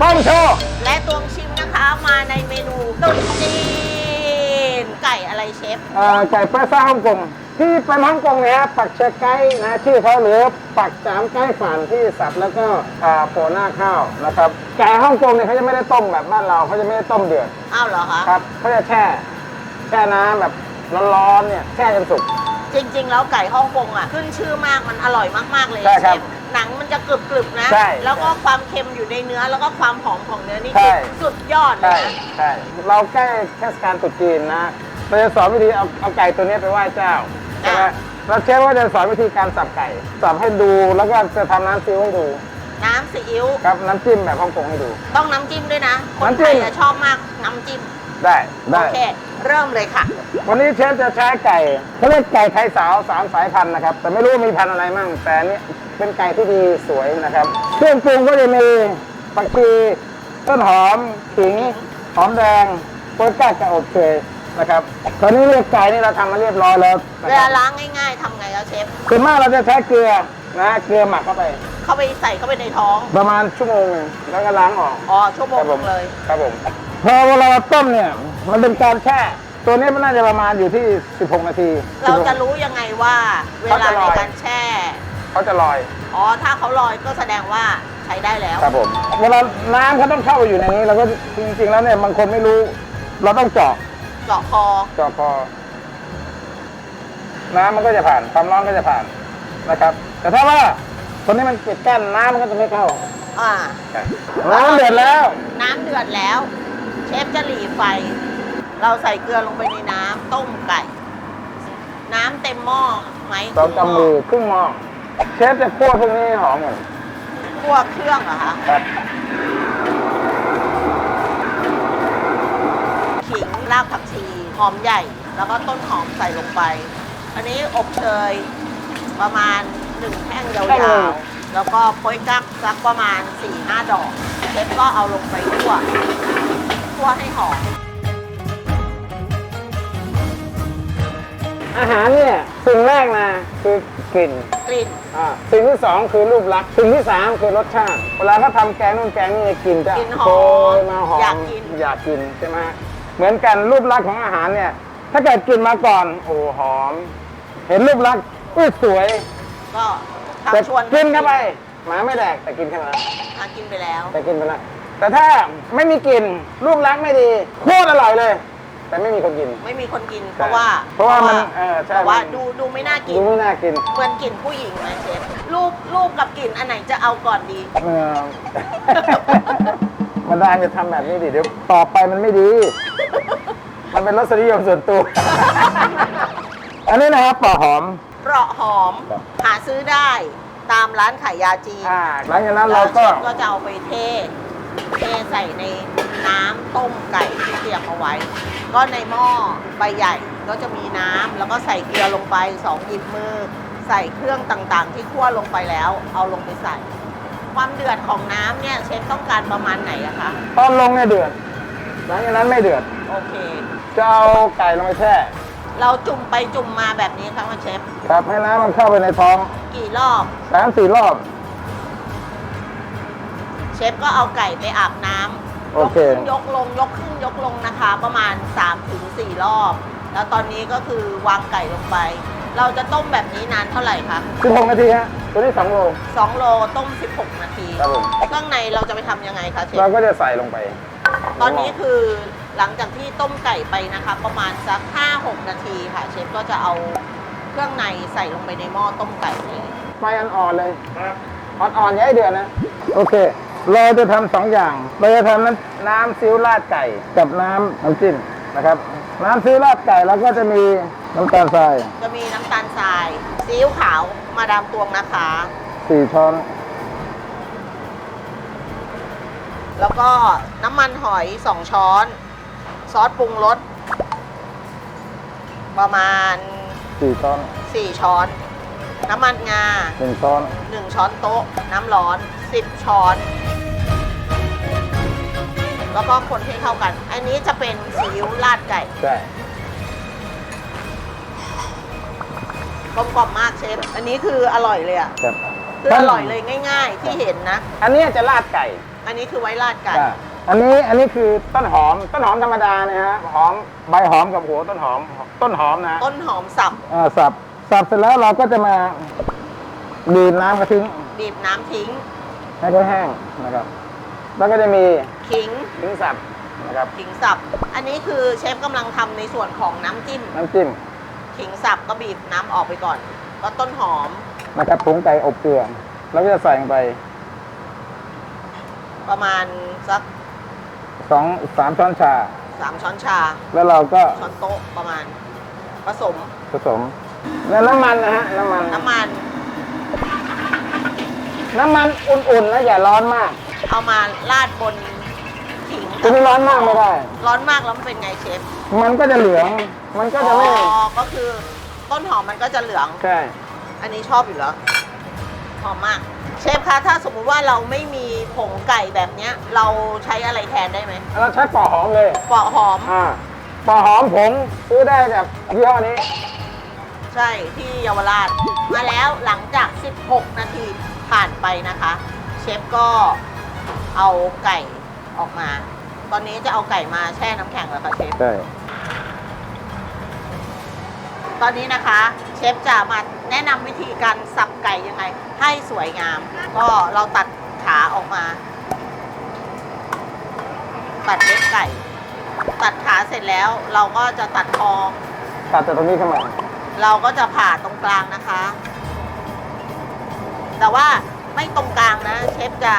วัสดีค่ะวันนี้ป้องโชว์และตวงชิมนะคะมาในเมนูตุ๊จีนไก่อะไรเชฟ เอ่อไก่ปลาซ่าฮ่องกงที่เป็นฮ่องกงเนี่ยปักเชไก่นะชื่อเขาหรือปักสามไก่ฝานที่สับแล้วก็อ่าโปะหน้าข้าวนะครับไก่ฮ่องกงเนี่ยเขาจะไม่ได้ต้มแบบบ้านเราเขาจะไม่ได้ต้มเดือด อ้าวเหรอคะ ครับเขาจะแช่ แช่น้ำแบบร้อนๆเนี่ยแช่จนสุก จริง ๆ แล้วไก่ฮ่องกงอะ ขึ้นชื่อมากมันอร่อยมากๆเลยใช่ครับเชฟหนังมันจะกรึบๆนะ ใช่ แล้วก็ความเค็มอยู่ในเนื้อแล้วก็ความหอมของเนื้อนี่ใช่คือสุดยอดเลใช่ยนะ ใช่เราใกล้เทศกาลตรุษจีนนะเราจะสอนวิธีเอาเอาไก่ตัวนี้ไปไหว้เจ้าใช่ไหมเราเชื่อว่าจะสอนวิธีการสับไก่สับให้ดูแล้วก็จะทำน้ำซีอิ๊วให้ดูน้ำซีอิ๊วครับน้ำจิ้มแบบฮ่องกงให้ดู ต้องน้ำจิ้มด้วยนะ คนน้ำไทจิ้ยมอะชอบมากน้ำจิ้ม ได้โอได้ เค เริ่มเลยค่ะ วันนี้เชฟจะใช้ไก่เขาเรียกไก่ไทยสาวสามสายพันธุ์นะครับ แต่ไม่รู้ว่ามีพันธุ์อะไรมั่งแต่อันนี้เป็นไก่ที่ดีสวยนะครับเครื่องปรุงก็จะมีผักชีต้นหอมขิงหอมแดงโป๊ยกั๊กกับอบเชยนะครับตอนนี้เรียกไก่นี่เราทำมาเรียบร้อยแล้วนะเวคลารับล้างง่ายๆทำไงครับเชฟ ส่วนมากเราจะใช้เกลือนะเกลือหมักเข้าไป เข้าไปใส่เข้าไปในท้อง ประมาณชั่วโมงหนึ่งแล้วก็ล้างออก อ๋อ ชั่วโมงครับหผนึ่มงเลย ครับผม พอเวลาเราต้มเนี่ย มันเป็นการแช่ ตัวนี้มันน่าจะประมาณอยู่ที่ 16 นาทีเราจะรู้ยังไงว่าเวเขาลาจะลในอยการแช่ เขาจะลอย อ๋อ ถ้าเขาลอยก็แสดงว่าใช้ได้แล้ว ครับผม เวลาน้ำเขาต้องเข้าไปอยู่ในนี้เราก็จริงๆแล้วเนี่ยบางคนไม่รู้ เราต้องเจาะ เจาะคอ เจาะคอ น้ำมันก็จะผ่าน ความร้อนก็จะผ่านนะครับ แต่ถ้าว่าคนนี้มันปิดกั้นน้ำมันก็จะไม่เข้า อ่า น้ำเดือดแล้ว น้ำเดือดแล้ว เชฟจะหลีไฟ เราใส่เกลือลงไปในน้ำต้มไก่ น้ำเต็มหม้อไหมสองกำมือครึ่งหม้อเชฟจะคั่วพวกนี้ให้หอมหมดคั่วเครื่องเหรอคะครับขิงรากผักชีหอมใหญ่ แล้วก็ต้นหอมใส่ลงไป อันนี้อบเชยประมาณหนึ่งแท่งยาวๆ แล้วก็โป๊ยกั๊กสักประมาณ4ี่ห้าดอกเชฟก็เอาลงไปคั่ว คั่วให้หอม อาหารเนี่ยสิ่งแรกนะคือกลิ่นกลิ่น อ่าสิ่งที่สองคือรูปลักษณ์สิ่งที่สามคือรสชาติ เวลาเขาทำแกงนู่นแกงนี่กลิ่นจะกลิ่นหอมโชยมาหอมอยากกิน อยากกินใช่ไหมเหมือนกันรูปลักษณ์ของอาหารเนี่ย ถ้าเกิดกลิ่นมาก่อนโอ้หอม เห็นรูปลักษณ์อุ้ยสวยก็แต่ทำชวนกินเข้าไปหมาไม่แดกแต่กินเข้าไปแล้ว อะกินไปแล้ว แต่กินไปแล้ว แต่ถ้าไม่มีกลิ่นรูปลักษณ์ไม่ดีโคตรอร่อยเลย แต่ไม่มีคนกิน ไม่มีคนกินเพใช่ราะว่าเพราะว่ามันเออใช่เพราะว่ามัน ดูดูไม่น่ากินดูไม่น่ากินเหมือนกลิ่นผู้หญิงนะเชฟรูปรูปกับกลิ่นอันไหนจะเอาก่อนดี เออมาดามจะทำแบบนี้ดิเดี๋ยวต่อไปมันไม่ดี มันเป็นรสนิยมส่วนตัว อันนี้นะครับปอหอม เปราะหอม ครับ หาซื้อได้ตามร้านขายยาจีนอ่าหลังจากนั้นแล้เราวเชก็ฟก็จะเอาไปเท เทใส่ในน้ำต้มไก่ที่เตรียมเอาไว้ ก็ในหม้อใบใหญ่ก็จะมีน้ำแล้วก็ใส่เกลือลงไปสองหยิบมือ ใส่เครื่องต่างๆ ที่คั่วลงไปแล้ว เอาลงไปใส่ ความเดือดของน้ำเนี่ยเชฟต้องการประมาณไหนอะคะตอนลงเนี่ยเดือดหลังจากนั้นไม่เดือด โอเค จะเอาไก่ลงไปแช่เราจุ่มไปจุ่มมาแบบนี้ครับเชฟครับให้น้ำมันเข้าไปในท้อง กี่รอบสามสี่รอบ เชฟก็เอาไก่ไปอาบน้ำโอยกเคขึ้นยกลงยกขึ้นยกลงนะคะ ประมาณ 3-4ถึงรอบ แล้วตอนนี้ก็คือวางไก่ลงไป เราจะต้มแบบนี้นานเท่าไหร่คะ16นาทีฮะตัวนี้2โล 2โลต้ม 16 นาทีครับผม เครื่องในเราจะไปทำยังไงคะเชเราฟก็จะใส่ลงไปตอนนี้คือหลังจากที่ต้มไก่ไปนะคะ ประมาณสัก 5-6 นาทีค่ะ เชฟก็จะเอาเครื่องในใส่ลงไปในหม้อต้มไก่เลย ไฟอ่อนๆเลยอ่อนๆอย่าให้เดือดนะ โอเค เราจะทำสองอย่าง เราจะทำน้ำน้ำซีอิ๊วราดไก่กับน้ำน้ำจิ้มนะครับ น้ำซีอิ๊วราดไก่แล้วก็จะมีน้ำตาลทรายจะมีน้ำตาลทรายซีอิ๊วขาวมาดามตวงนะคะ สี่ช้อน แล้วก็น้ำมันหอย2ช้อน ซอสปรุงรสประมาณสี่ช้อน4ช้อน น้ำมันงาหนึ่งช้อน1ช้อนโต๊ะ น้ำร้อน10ช้อน แล้วก็คนให้เข้ากัน อันนี้จะเป็นซีอิ๊วราดไก่ใช่กลมกล่อมมากเชฟ อันนี้คืออร่อยเลยอะครับคืออร่อยเลยง่าย ๆ ที่เห็นนะ อันนี้จะราดไก่อันนี้คือไว้ราดไก่อะอันนี้อันนี้คือต้นหอมต้นหอมธรรมดานะฮะหอมใบหอมกับหัวต้นหอมต้นหอมนะฮะต้นหอมสับอ่าสับสับเสร็จแล้วเราก็จะมาบีบน้ำกระทิ้งบีบน้ำทิ้งให้เขาแห้งนะครับ แล้วก็จะมีขิงขิงสับนะครับขิงสับ อันนี้คือเชฟกำลังทำในส่วนของน้ำจิ้ม น้ำจิ้มขิงสับก็บีบน้ำออกไปก่อน ก็ต้นหอมนะครับผงไก่อบเกลือแล้วก็จะใส่ลงไปประมาณสักสองสามช้อนชา สามช้อนชา แล้วเราก็ช้อนโต๊ะประมาณ ผสม ผสม แล้วน้ำมันนะฮะน้ำมัน น้ำมัน น้ำมันอุ่นๆนะอย่าร้อนมาก เอามาราดบนขิงจะไม่ร้อนมากไม่ได้ ร้อนมากแล้วมันเป็นไงเชฟมันก็จะเหลือง มันก็อ๋จะไม่อก็คือต้นหอมมันก็จะเหลือง ใช่ อันนี้ชอบอยู่แล้ว หอมมาก เชฟคะถ้าสมมุติว่าเราไม่มีผงไก่แบบเนี้ย เราใช้อะไรแทนได้ไหมเราใช้ปอกหอมเลย ปอกหอม อ่าปอกหอมผงซื้อได้แบบยี่ห้อนี้ ใช่ที่เยาวราช มาแล้วหลังจาก 16 นาทีผ่านไปนะคะ เชฟก็ เอาไก่ออกมา ตอนนี้จะเอาไก่มาแช่น้ำแข็งแล้วค่ะเชฟ ใช่ตอนนี้นะคะ เชฟจะมาแนะนำวิธีการสับไก่ยังไง ให้สวยงาม ก็เราตัดขาออกมา ตัดเล็บไก่ ตัดขาเสร็จแล้วเราก็จะตัดคอ ตัดจากตรงนี้เข้ามาเราก็จะผ่าตรงกลางนะคะ แต่ว่า ไม่ตรงกลางนะ เชฟจะ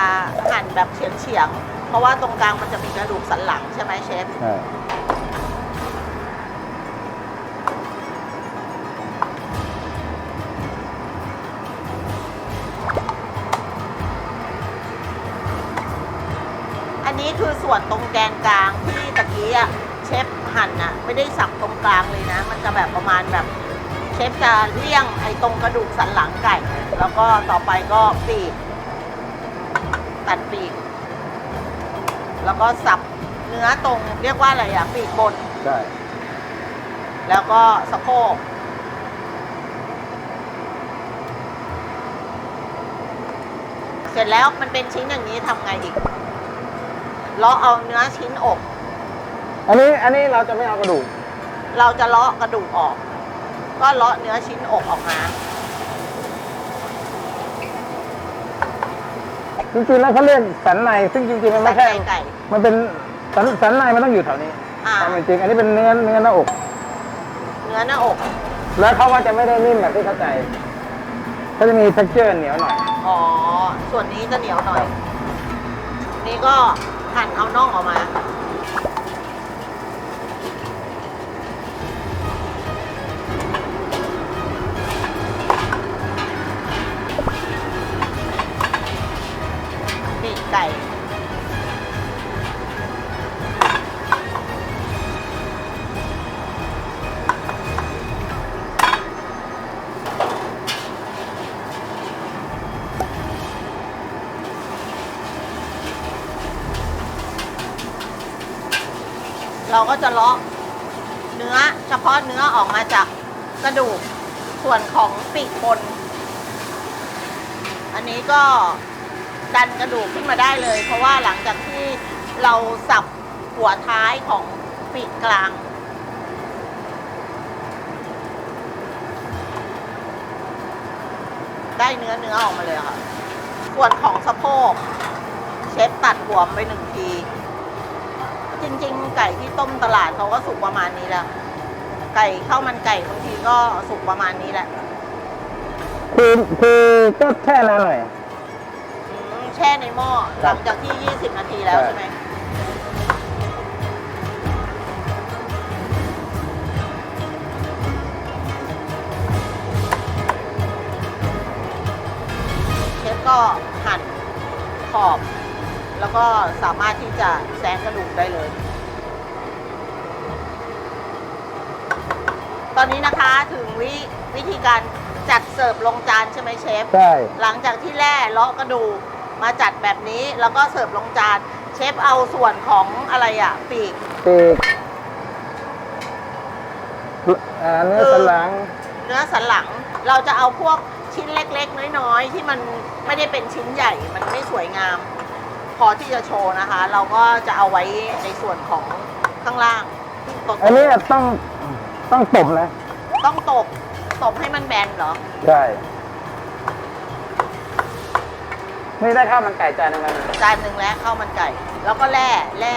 หั่นแบบเฉียงเฉียงๆเพราะว่าตรงกลางมันจะมีกระดูกสันหลังใช่ไหมเชฟใช่อันนี้คือส่วนตรงแกนกลางที่ตะกี้อะเชฟหั่นอะไม่ได้สับตรงกลางเลยนะ มันจะแบบประมาณแบบ เชฟจะเลี่ยงไอ้ตรงกระดูกสันหลังไก่ แล้วก็ต่อไปก็ปีก ตัดปีก แล้วก็สับเนื้อตรงเรียกว่าอะไรอะปีกบน ใช่แล้วก็สะโพกเสร็จแล้วมันเป็นชิ้นอย่างนี้ทำไงอีกเลาะเอาเนื้อชิ้นอก อันนี้อันนี้เราจะไม่เอากระดูก เราจะเลาะกระดูกออก ก็เลาะเนื้อชิ้นอกออกมาจริงๆแล้วเขาเรียกสันในซึ่งจริงๆมันไม่ใช่สันในไก่ มันเป็นสันสันในมันต้องอยู่แถวนี้อ่า ตามเป็นจริง อันนี้เป็นเนื้อเนื้อหน้าอก เนื้อหน้าอก แล้วเขาก็จะไม่ได้นิ่มแบบที่เข้าใจเขาจะมี t e x t u r e เหนียวหน่อย อ๋อ ส่วนนี้จะเหนียวหน่อย นี่ก็หั่นเอา เราก็จะเลาะเนื้อเฉพาะเนื้อออกมาจากกระดูกส่วนของปีกบน อันนี้ก็ดันกระดูกขึ้นมาได้เลย เพราะว่าหลังจากที่เราสับหัวท้ายของปีกกลางได้เนื้อเนื้อออกมาเลยค่ะ ส่วนของสะโพก เชฟตัดหัวไปหนึ่งที จริง ๆ ไก่ที่ต้มตลาดเขาก็สุกประมาณนี้แหละ ไก่ข้าวมันไก่บางทีก็สุกประมาณนี้แหละคือคือก็แค่นั้นหน่อยอืมแช่ในหม้อคหรับลังจากที่ 20 นาทีแล้วใช่ใช่ไหมเชฟก็หั่นขอบ แล้วก็สามารถที่จะแซงกระดูกได้เลย ตอนนี้นะคะถึงวิวิธีการจัดเสิร์ฟลงจานใช่ไหมเชฟ ใช่ หลังจากที่แล่เลาะกระดูกมาจัดแบบนี้แล้วก็เสิร์ฟลงจาน เชฟเอาส่วนของอะไรอะปีก ปีกอ่าเนื้อสันหลัง เนื้อสันหลังเราจะเอาพวกชิ้นเล็ก ๆ น้อย ๆ ที่มันไม่ได้เป็นชิ้นใหญ่มันไม่สวยงาม พอที่จะโชว์นะคะ เราก็จะเอาไว้ในส่วนของข้างล่างตบอันนี้ต้องต้องตบนะต้องตบตบให้มันแบนเหรอ ใช่นี่ได้ข้าวมันไก่จานหนึงแล้วนะจานหนึ่งแล้วข้าวมันไก่ แล้วก็แร่แร่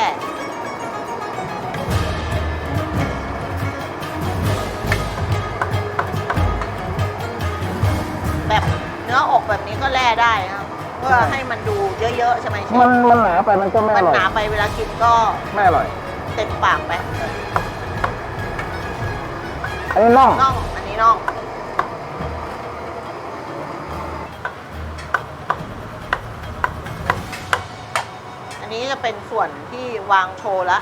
แบบเนื้ออกแบบนี้ก็แร่ได้ครับ เพื่อให้มันดูเยอะๆใช่ไหมเชฟมันมันหนาไปมันก็ไม่มัอนร่อยหนาไปเวลากินก็ไม่อร่อยเต็มปากไปอันนี้น่องน่องอันนี้น่องอันนี้จะเป็นส่วนที่วางโชว์ละ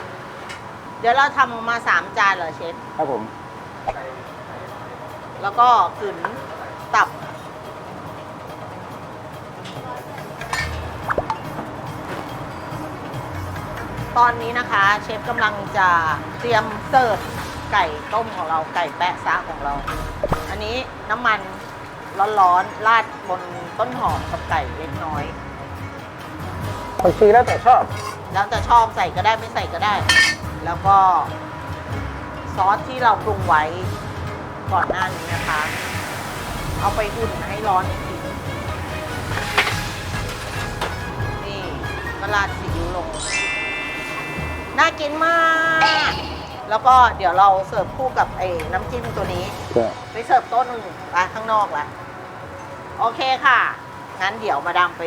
เดี๋ยวเราทำมาสามจานเหรอเชฟครับผม แล้วก็กึ๋นตับ ตอนนี้นะคะ เชฟกำลังจะเตรียมเสิร์ฟไก่ต้มของเราไก่แปะซะของเรา อันนี้น้ำมันร้อนๆราดบนต้นหอมกับไก่เล็กน้อยผักชีแล้วแต่ชอบ แล้วแต่ชอบใส่ก็ได้ไม่ใส่ก็ได้ แล้วก็ซอสที่เราปรุงไว้ก่อนหน้านี้นะคะ เอาไปอุ่นให้ร้อนอีกทีนี่ ราดซีอิ๊วลง น่ากินมาก แล้วก็เดี๋ยวเราเสิร์ฟคู่กับไอ้น้ำจิ้มตัวนี้ไปเสิร์ฟโต๊ะหนึ่งไปข้างนอกละโอเคค่ะ งั้นเดี๋ยวมาดามไป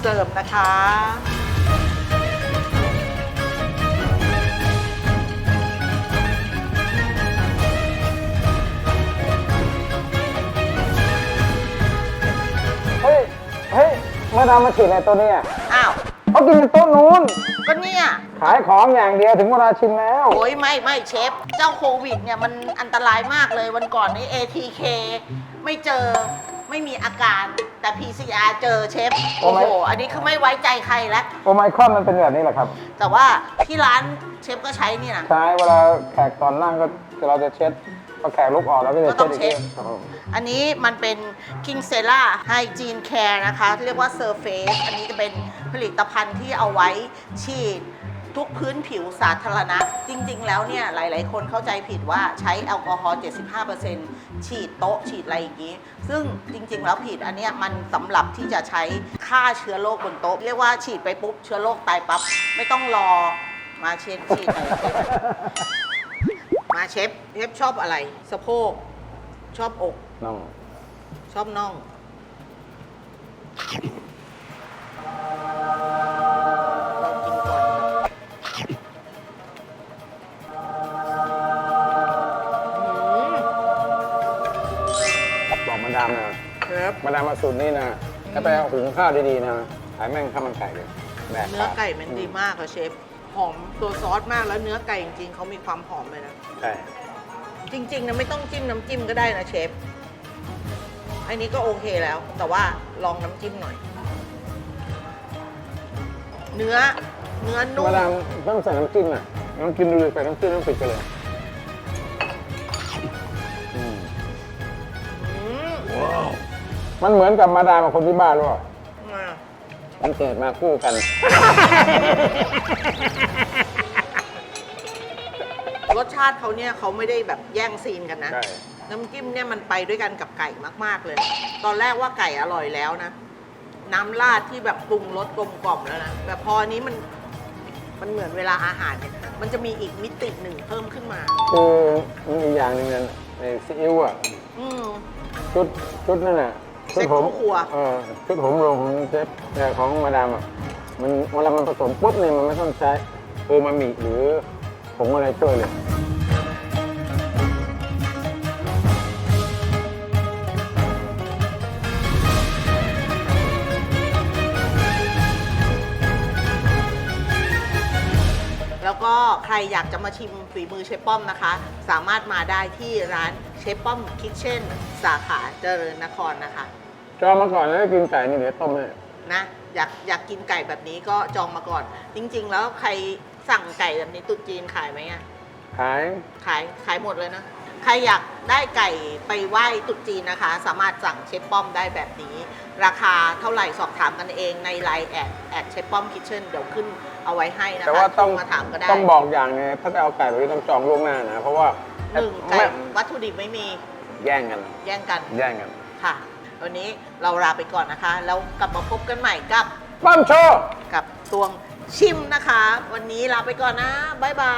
เสิร์ฟนะคะ เฮ้ย เฮ้ย มาทำมาฉีดในตัวเนี้ยอ้าว เขากินในโต๊ะนู้น ก็เนี่ย ขายของอย่างเดียวถึงเวลาชิมแล้ว โอ้ยไม่ไม่เชฟ เจ้าโควิดเนี่ยมันอันตรายมากเลยวันก่อนนี้ ATK ไม่เจอไม่มีอาการแต่ PCR เจอเชฟ โอ้โอ้ไม่โหอันนี้คือไม่ไว้ใจใครแล้ว โอไมครอนมันเป็นแบบนี้แหละครับ แต่ว่าที่ร้านเชฟก็ใช้นี่นะ ใช้เวลาแขกตอนนั่งก็เราจะเช็ด พอแขกลุกออกแล้วก็จะก็ต้เช็อดงอีกเช็ดทีครับผมอันนี้มันเป็น King s e l a Hygiene Care นะคะที่เรียกว่า Surface อันนี้จะเป็นผลิตภัณฑ์ที่เอาไว้ฉีดทุกพื้นผิวสาธารณะ จริง ๆ แล้วเนี่ย หลาย ๆ คนเข้าใจผิดว่าใช้แอลกอฮอล์ 75%ฉีดโต๊ะฉีดอะไรอย่างนี้ ซึ่งจริง ๆ แล้วผิดอันเนี้ยมันสำหรับที่จะใช้ฆ่าเชื้อโรคบนโต๊ะ เรียกว่าฉีดไปปุ๊บเชื้อโรคตายปั๊บไม่ต้องรอมาเช็ดฉีดหน่อยเชฟ มาเชฟเชฟชอบอะไร สะโพก ชอบอกน้องชอบน่อง ลองกินก่อน อืมบอกมาดามนะครับมาดามมาสูตรนี่นะถ้าไปหุงข้าวดีๆนะขายแม่งข้าวมันไก่เลยแดกเนื้อขาดไก่มันดีมากค่ะเชฟ หอมตัวซอสมากแล้วเนื้อไก่จริงๆเขามีความหอมเลยนะ ใช่จริงๆนะไม่ต้องจิ้มน้ำจิ้มก็ได้นะเชฟ อันนี้ก็โอเคแล้ว แต่ว่าลองน้ำจิ้มหน่อย เนื้อเนื้อนุ่ม มาดามต้องใส่น้ำจิ้มอะน้ำกินดูเลยใส่น้ำจิ้มน้ำปิดไปเลยอืมอืมมันเหมือนกับมาดามกับคนที่บ้านหรือเปล่ามา มันเกิดมาคู่กัน รสชาติเขาเนี่ยเขาไม่ได้แบบแย่งซีนกันนะ ใช่ น้ำจิ้มเนี่ยมันไปด้วยกันกับไก่มากๆเลย ตอนแรกว่าไก่อร่อยแล้วนะ น้ำราดที่แบบปรุงรสกลมกล่อมแล้วนะ แต่พออันนี้มัน มันเหมือนเวลาอาหารเนี่ย มันจะมีอีกมิติหนึ่งเพิ่มขึ้นมา คือมันอีกอย่างหนึ่งนั่นไอ้ซีอิ๊วอะอืม ชุดชุดนั่นน่ะชุดผมเซ็ตครัว เออชุดผมโรงของเชฟเอ่อของมาดามอะมันเวลามันผสมปุ๊บเนี่ยมันไม่ต้องใช้โอมามิหรือ ผงอะไรช่วยเลยแล้วก็ใครอยากจะมาชิมฝีมือเชฟป้อมนะคะ สามารถมาได้ที่ร้านเชฟป้อมคิทเช่น สาขาเจริญนครนะคะ จองมาก่อนแล้วกินไก่นี่เดี๋ยวต้มให้นะอยากอยากกินไก่แบบนี้ก็จองมาก่อน จริง ๆ แล้วใคร สั่งไก่แบบนี้ตุ๊ดจีนขายไหมอะขาย ขายขายหมดเลยนะ ใครอยากได้ไก่ไปไหว้ตรุษจีนนะคะ สามารถสั่งเชฟป้อมได้แบบนี้ ราคาเท่าไหร่สอบถามกันเองในไลน์แอดแอดเชฟป้อมคิทเช่นเดี๋ยวขึ้นเอาไว้ให้นะคะแต่ว่าต้องโทรมาถามก็ได้ต้องบอกอย่างหนึงถ้าจะเอาไก่ไปต้องจองล่วงหน้านะ เพราะว่าหนึ่งไก่ไม่วัตถุดิบไม่มีแย่งกัน แย่งกันแย่งกันค่ะ วันนี้เราลาไปก่อนนะคะ แล้วกลับมาพบกันใหม่กับ ป้อมโชว์ กับตวง ชิมนะคะ วันนี้ลาไปก่อนนะ บ๊ายบา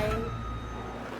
ย